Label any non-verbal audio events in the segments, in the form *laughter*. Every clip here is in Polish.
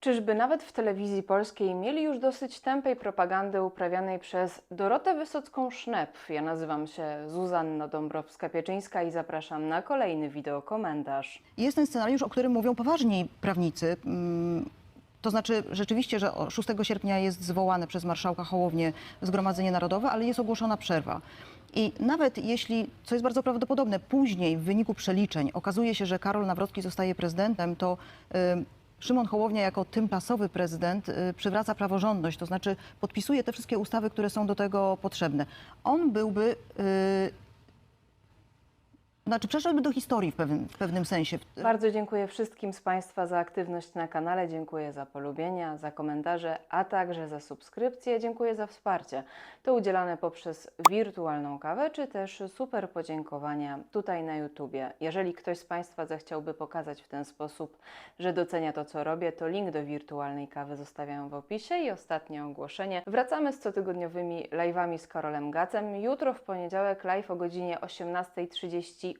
Czyżby nawet w telewizji polskiej mieli już dosyć tępej propagandy uprawianej przez Dorotę Wysocką-Sznep? Ja nazywam się Zuzanna Dąbrowska-Pieczyńska i zapraszam na kolejny wideokomentarz. Jest ten scenariusz, o którym mówią poważni prawnicy. Mm, To znaczy rzeczywiście, że o 6 sierpnia jest zwołane przez marszałka Hołownię Zgromadzenie Narodowe, ale jest ogłoszona przerwa. I nawet jeśli, co jest bardzo prawdopodobne, później w wyniku przeliczeń okazuje się, że Karol Nawrocki zostaje prezydentem, to Szymon Hołownia jako tymczasowy prezydent y, przywraca praworządność, to znaczy podpisuje te wszystkie ustawy, które są do tego potrzebne. On byłby y, znaczy przeszedłby do historii w pewnym, w pewnym sensie. Bardzo dziękuję wszystkim z Państwa za aktywność na kanale, dziękuję za polubienia, za komentarze, a także za subskrypcje, dziękuję za wsparcie. To udzielane poprzez wirtualną kawę, czy też super podziękowania tutaj na YouTubie. Jeżeli ktoś z Państwa zechciałby pokazać w ten sposób, że docenia to, co robię, to link do wirtualnej kawy zostawiam w opisie i ostatnie ogłoszenie. Wracamy z cotygodniowymi live'ami z Karolem Gacem. Jutro w poniedziałek live o godzinie 18.30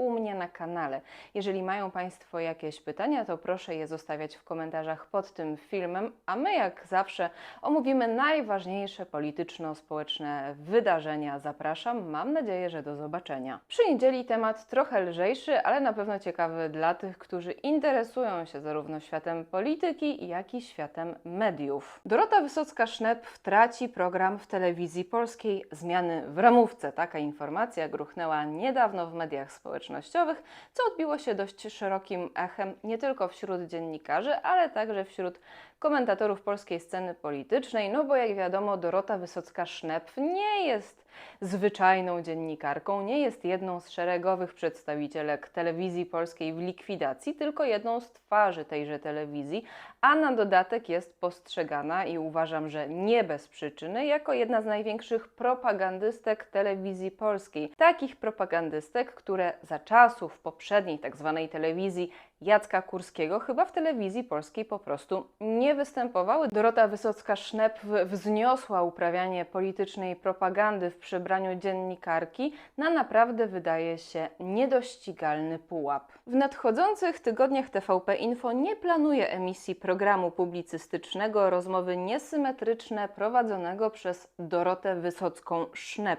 u mnie na kanale. Jeżeli mają Państwo jakieś pytania, to proszę je zostawiać w komentarzach pod tym filmem, a my jak zawsze omówimy najważniejsze polityczno-społeczne wydarzenia. Zapraszam, mam nadzieję, że do zobaczenia. Przy niedzieli temat trochę lżejszy, ale na pewno ciekawy dla tych, którzy interesują się zarówno światem polityki, jak i światem mediów. Dorota Wysocka-Sznep traci program w telewizji polskiej Zmiany w ramówce. Taka informacja gruchnęła niedawno w mediach społecznościowych, co odbiło się dość szerokim echem nie tylko wśród dziennikarzy, ale także wśród komentatorów polskiej sceny politycznej, no bo jak wiadomo, Dorota Wysocka-Sznep nie jest zwyczajną dziennikarką, nie jest jedną z szeregowych przedstawicielek telewizji polskiej w likwidacji, tylko jedną z twarzy tejże telewizji, a na dodatek jest postrzegana i uważam, że nie bez przyczyny, jako jedna z największych propagandystek telewizji polskiej. Takich propagandystek, które za czasów poprzedniej tzw. telewizji Jacka Kurskiego chyba w telewizji polskiej po prostu nie występowały. Dorota Wysocka-Sznep wzniosła uprawianie politycznej propagandy w przebraniu dziennikarki na naprawdę wydaje się niedościgalny pułap. W nadchodzących tygodniach TVP Info nie planuje emisji programu publicystycznego Rozmowy niesymetryczne prowadzonego przez Dorotę Wysocką-Sznep.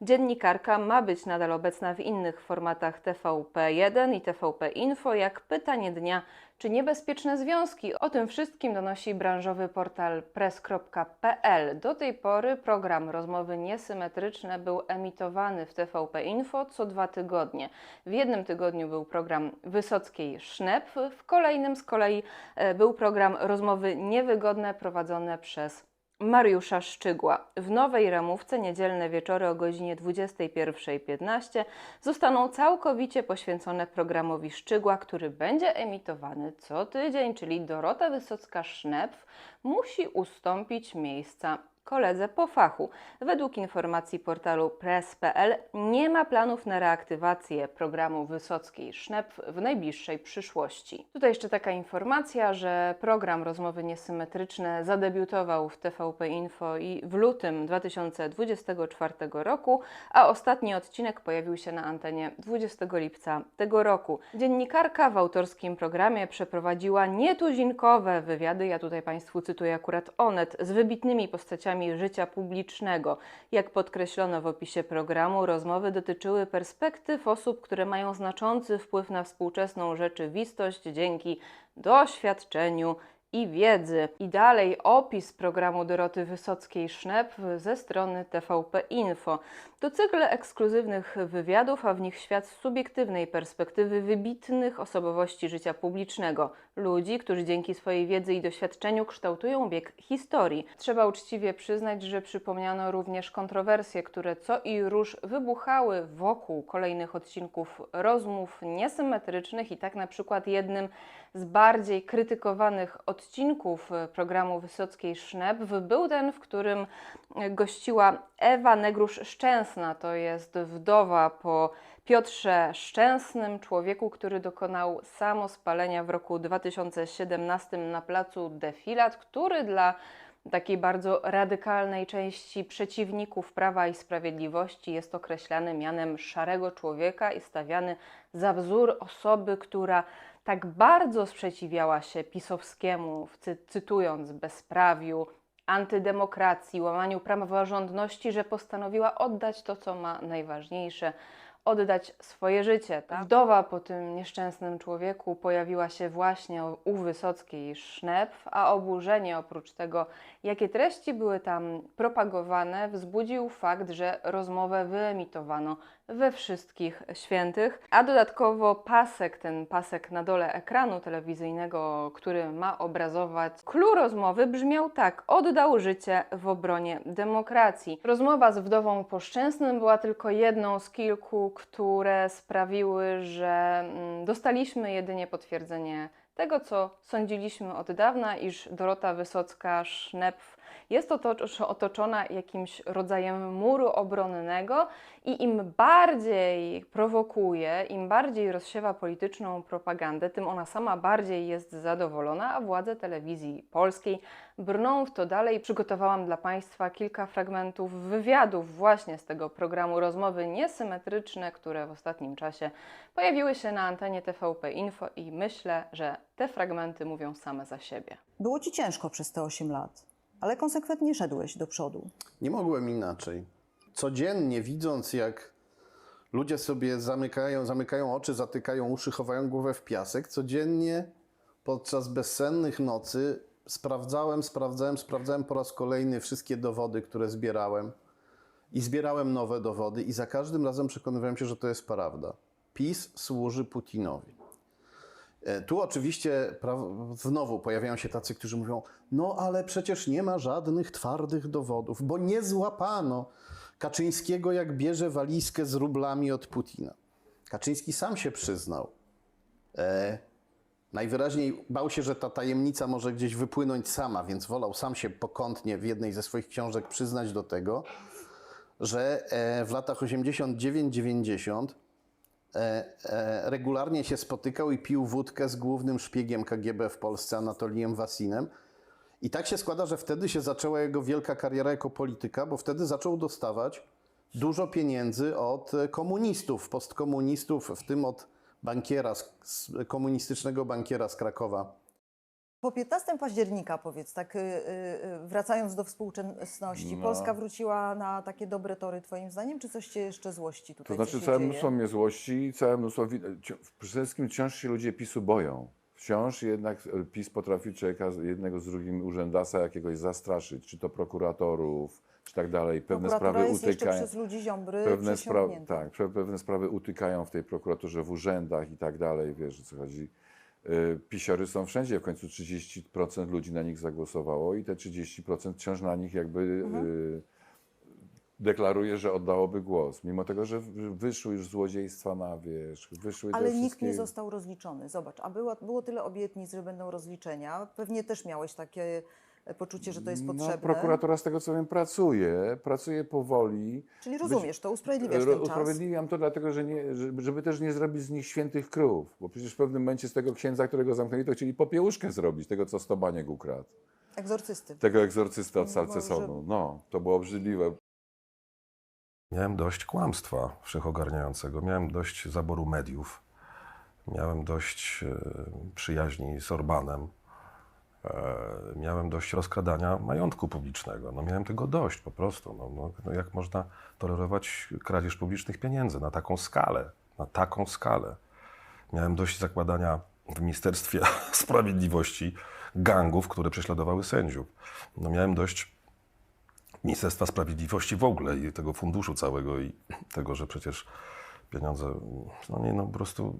Dziennikarka ma być nadal obecna w innych formatach TVP1 i TVP Info, jak pytanie dnia czy niebezpieczne związki? O tym wszystkim donosi branżowy portal press.pl. Do tej pory program Rozmowy Niesymetryczne był emitowany w TVP Info co dwa tygodnie. W jednym tygodniu był program Wysockiej Sznep, w kolejnym z kolei e, był program Rozmowy Niewygodne prowadzone przez Mariusza Szczygła. W nowej ramówce niedzielne wieczory o godzinie 21.15 zostaną całkowicie poświęcone programowi Szczygła, który będzie emitowany co tydzień, czyli Dorota Wysocka-Sznep musi ustąpić miejsca koledze po fachu. Według informacji portalu press.pl nie ma planów na reaktywację programu Wysockiej Sznep w najbliższej przyszłości. Tutaj jeszcze taka informacja, że program Rozmowy Niesymetryczne zadebiutował w TVP Info i w lutym 2024 roku, a ostatni odcinek pojawił się na antenie 20 lipca tego roku. Dziennikarka w autorskim programie przeprowadziła nietuzinkowe wywiady, ja tutaj Państwu cytuję akurat Onet, z wybitnymi postaciami życia publicznego. Jak podkreślono w opisie programu, rozmowy dotyczyły perspektyw osób, które mają znaczący wpływ na współczesną rzeczywistość dzięki doświadczeniu i wiedzy. I dalej opis programu Doroty Wysockiej-Sznep ze strony TVP Info. To cykl ekskluzywnych wywiadów, a w nich świat z subiektywnej perspektywy wybitnych osobowości życia publicznego. Ludzi, którzy dzięki swojej wiedzy i doświadczeniu kształtują bieg historii. Trzeba uczciwie przyznać, że przypomniano również kontrowersje, które co i róż wybuchały wokół kolejnych odcinków rozmów niesymetrycznych i tak na przykład jednym z bardziej krytykowanych odcinków programu Wysockiej Sznep był ten, w którym gościła Ewa Negrusz-Szczęsna, to jest wdowa po Piotrze Szczęsnym, człowieku, który dokonał samospalenia w roku 2017 na placu Defilat, który dla takiej bardzo radykalnej części przeciwników Prawa i Sprawiedliwości jest określany mianem szarego człowieka i stawiany za wzór osoby, która tak bardzo sprzeciwiała się pisowskiemu, cy- cytując bezprawiu, antydemokracji, łamaniu praworządności, że postanowiła oddać to, co ma najważniejsze oddać swoje życie. Tak? Wdowa po tym nieszczęsnym człowieku pojawiła się właśnie u Wysockiej Sznepf, a oburzenie oprócz tego, jakie treści były tam propagowane, wzbudził fakt, że rozmowę wyemitowano we wszystkich świętych, a dodatkowo pasek, ten pasek na dole ekranu telewizyjnego, który ma obrazować clue rozmowy, brzmiał tak: oddał życie w obronie demokracji. Rozmowa z wdową Poszczęsnym była tylko jedną z kilku, które sprawiły, że mm, dostaliśmy jedynie potwierdzenie tego, co sądziliśmy od dawna, iż Dorota Wysocka-Sznepf jest otocz- otoczona jakimś rodzajem muru obronnego i im bardziej prowokuje, im bardziej rozsiewa polityczną propagandę, tym ona sama bardziej jest zadowolona, a władze telewizji polskiej brną w to dalej. Przygotowałam dla Państwa kilka fragmentów wywiadów właśnie z tego programu Rozmowy Niesymetryczne, które w ostatnim czasie pojawiły się na antenie TVP Info i myślę, że te fragmenty mówią same za siebie. Było ci ciężko przez te 8 lat, ale konsekwentnie szedłeś do przodu. Nie mogłem inaczej. Codziennie widząc, jak ludzie sobie zamykają, zamykają oczy, zatykają uszy, chowają głowę w piasek, codziennie podczas bezsennych nocy sprawdzałem, sprawdzałem, sprawdzałem po raz kolejny wszystkie dowody, które zbierałem. I zbierałem nowe dowody, i za każdym razem przekonywałem się, że to jest prawda. PiS służy Putinowi. E, Tu oczywiście znowu pojawiają się tacy, którzy mówią: No, ale przecież nie ma żadnych twardych dowodów, bo nie złapano Kaczyńskiego, jak bierze walizkę z rublami od Putina. Kaczyński sam się przyznał. E, najwyraźniej bał się, że ta tajemnica może gdzieś wypłynąć sama, więc wolał sam się pokątnie w jednej ze swoich książek przyznać do tego, że e, w latach 89-90 e, e, regularnie się spotykał i pił wódkę z głównym szpiegiem KGB w Polsce, Anatolijem Wasinem. I tak się składa, że wtedy się zaczęła jego wielka kariera jako polityka, bo wtedy zaczął dostawać dużo pieniędzy od komunistów, postkomunistów, w tym od bankiera, z, z komunistycznego bankiera z Krakowa. Po 15 października, powiedz, tak y, y, y, wracając do współczesności, No. Polska wróciła na takie dobre tory, Twoim zdaniem, czy coś Cię jeszcze złości tutaj? To znaczy się całe dzieje? mnóstwo mnie złości i całe mnóstwo... Przede wszystkim wciąż się ludzie PiSu boją. Wciąż jednak PiS potrafi człowieka z- jednego z drugim urzędasa jakiegoś zastraszyć, czy to prokuratorów, czy tak dalej. Pewne sprawy utykają. Pewne, przesiąknięta. tak, pe- pewne sprawy utykają w tej prokuraturze, w urzędach i tak dalej, wiesz o co chodzi. Y, Pisiory są wszędzie, w końcu 30% ludzi na nich zagłosowało i te 30% wciąż na nich jakby Mhm. y, deklaruje, że oddałoby głos. Mimo tego, że wyszły już złodziejstwa na wierzch, wyszły Ale nikt wszystkie... nie został rozliczony. Zobacz, a było, było tyle obietnic, że będą rozliczenia. Pewnie też miałeś takie poczucie, że to jest No, potrzebne. prokuratura z tego co wiem pracuje, pracuje powoli. Czyli rozumiesz to, usprawiedliwiasz ten czas. Usprawiedliwiam to dlatego, że nie, żeby, też nie zrobić z nich świętych krów, bo przecież w pewnym momencie z tego księdza, którego zamknęli, to chcieli popiełuszkę zrobić, tego co Stobaniek ukradł. Egzorcysty. Tego egzorcysty od No, Salcesonu. No, to było obrzydliwe. Miałem dość kłamstwa wszechogarniającego, miałem dość zaboru mediów, miałem dość e, przyjaźni z Orbanem, miałem dość rozkradania majątku publicznego. No, miałem tego dość po prostu. No, no, no, jak można tolerować kradzież publicznych pieniędzy na taką skalę? Na taką skalę. Miałem dość zakładania w Ministerstwie *laughs* Sprawiedliwości gangów, które prześladowały sędziów. No, miałem dość Ministerstwa Sprawiedliwości w ogóle i tego funduszu całego i *clears throat* tego, że przecież pieniądze, no nie, no po prostu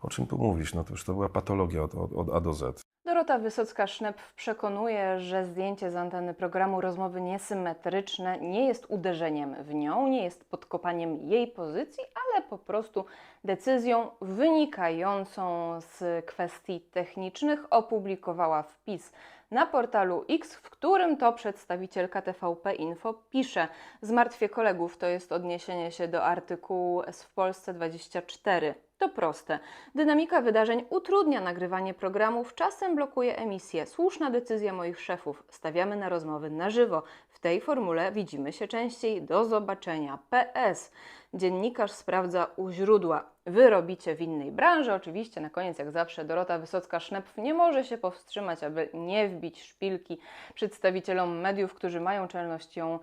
o czym tu mówisz? No to już to była patologia od, od, od A do Z. Dorota Wysocka-Sznepf przekonuje, że zdjęcie z anteny programu Rozmowy Niesymetryczne nie jest uderzeniem w nią, nie jest podkopaniem jej pozycji, ale po prostu decyzją wynikającą z kwestii technicznych opublikowała wpis na portalu X, w którym to przedstawicielka TVP Info pisze Zmartwię kolegów to jest odniesienie się do artykułu w Polsce 24. To proste. Dynamika wydarzeń utrudnia nagrywanie programów, czasem blokuje emisję. Słuszna decyzja moich szefów. Stawiamy na rozmowy na żywo. W tej formule widzimy się częściej. Do zobaczenia. PS. dziennikarz sprawdza u źródła. Wy robicie w innej branży. Oczywiście na koniec, jak zawsze, Dorota Wysocka-Sznepf nie może się powstrzymać, aby nie wbić szpilki przedstawicielom mediów, którzy mają czelność ją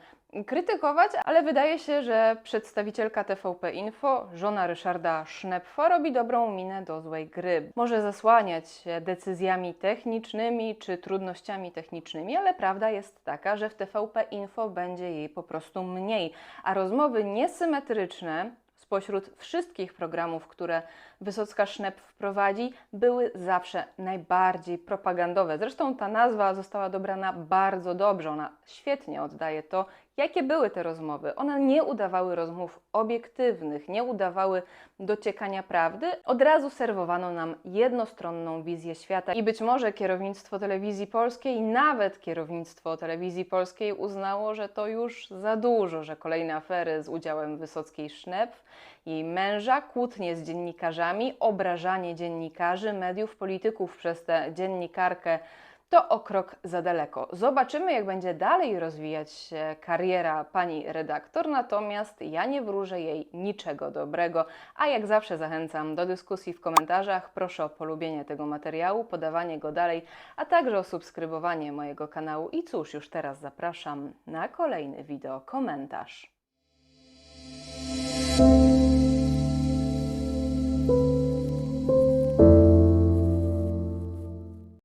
krytykować, ale wydaje się, że przedstawicielka TVP Info, żona Ryszarda Sznepfa, robi dobrą minę do złej gry. Może zasłaniać się decyzjami technicznymi czy trudnościami technicznymi, ale prawda jest taka, że w TVP Info będzie jej po prostu mniej, a rozmowy niesymetryczne spośród wszystkich programów, które Wysocka Sznep wprowadzi, były zawsze najbardziej propagandowe. Zresztą ta nazwa została dobrana bardzo dobrze. Ona świetnie oddaje to, jakie były te rozmowy. One nie udawały rozmów obiektywnych, nie udawały dociekania prawdy. Od razu serwowano nam jednostronną wizję świata i być może kierownictwo telewizji polskiej, nawet kierownictwo telewizji polskiej uznało, że to już za dużo, że kolejne afery z udziałem Wysockiej Sznepf, jej męża, kłótnie z dziennikarzami, obrażanie dziennikarzy, mediów, polityków przez tę dziennikarkę to o krok za daleko. Zobaczymy, jak będzie dalej rozwijać się kariera pani redaktor, natomiast ja nie wróżę jej niczego dobrego. A jak zawsze zachęcam do dyskusji w komentarzach. Proszę o polubienie tego materiału, podawanie go dalej, a także o subskrybowanie mojego kanału. I cóż, już teraz zapraszam na kolejny wideo komentarz.